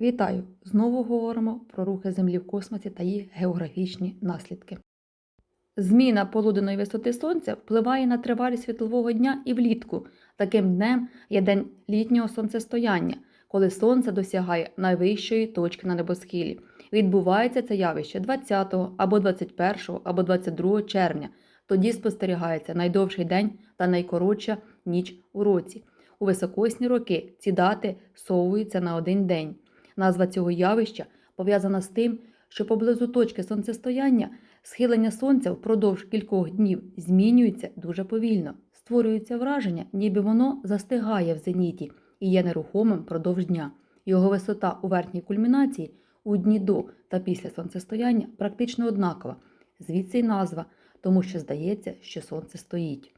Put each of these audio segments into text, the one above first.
Вітаю! Знову говоримо про рухи Землі в космосі та їх географічні наслідки. Зміна полуденної висоти Сонця впливає на тривалість світлового дня і влітку. Таким днем є день літнього сонцестояння, коли сонце досягає найвищої точки на небосхилі. Відбувається це явище 20 або 21 або 22 червня. Тоді спостерігається найдовший день та найкоротша ніч у році. У високосні роки ці дати совуються на один день. Назва цього явища пов'язана з тим, що поблизу точки сонцестояння схилення сонця впродовж кількох днів змінюється дуже повільно. Створюється враження, ніби воно застигає в зеніті і є нерухомим впродовж дня. Його висота у верхній кульмінації у дні до та після сонцестояння практично однакова. Звідси й назва, тому що здається, що сонце стоїть.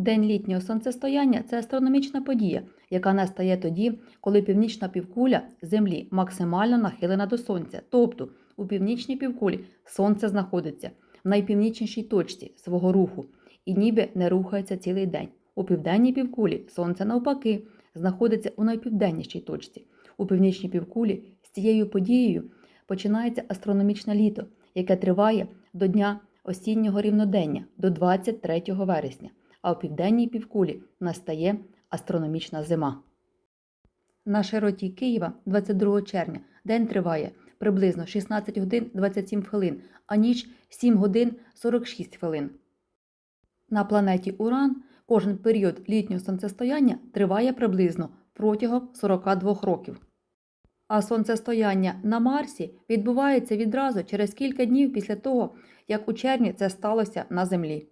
День літнього сонцестояння це астрономічна подія, яка настає тоді, коли північна півкуля Землі максимально нахилена до Сонця. Тобто у північній півкулі Сонце знаходиться в найпівнічнішій точці свого руху і ніби не рухається цілий день. У південній півкулі Сонце навпаки знаходиться у найпівденнішій точці. У північній півкулі з цією подією починається астрономічне літо, яке триває до дня осіннього рівнодення до 23 вересня а у південній півкулі настає астрономічна зима. На широті Києва 22 червня день триває приблизно 16 годин 27 хвилин, а ніч 7 годин 46 хвилин. На планеті Уран кожен період літнього сонцестояння триває приблизно протягом 42 років. А сонцестояння на Марсі відбувається відразу через кілька днів після того, як у червні це сталося на Землі.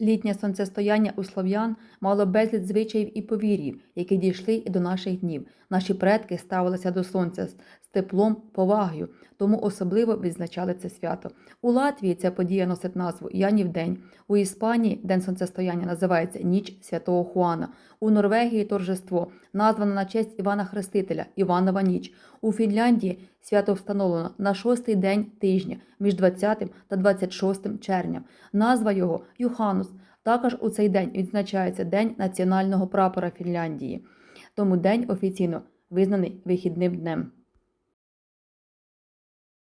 Літнє сонцестояння у слов'ян мало безліч звичаїв і повір'їв, які дійшли і до наших днів. Наші предки ставилися до сонця з теплом, повагою, тому особливо відзначали це свято. У Латвії ця подія носить назву Янів день. У Іспанії день сонцестояння називається Ніч Святого Хуана. У Норвегії торжество названо на честь Івана Хрестителя Іванова ніч. У Фінляндії свято встановлено на шостий день тижня між 20 та 26 червня. Назва його Юханус. Також у цей день відзначається День національного прапора Фінляндії. Тому день офіційно визнаний вихідним днем.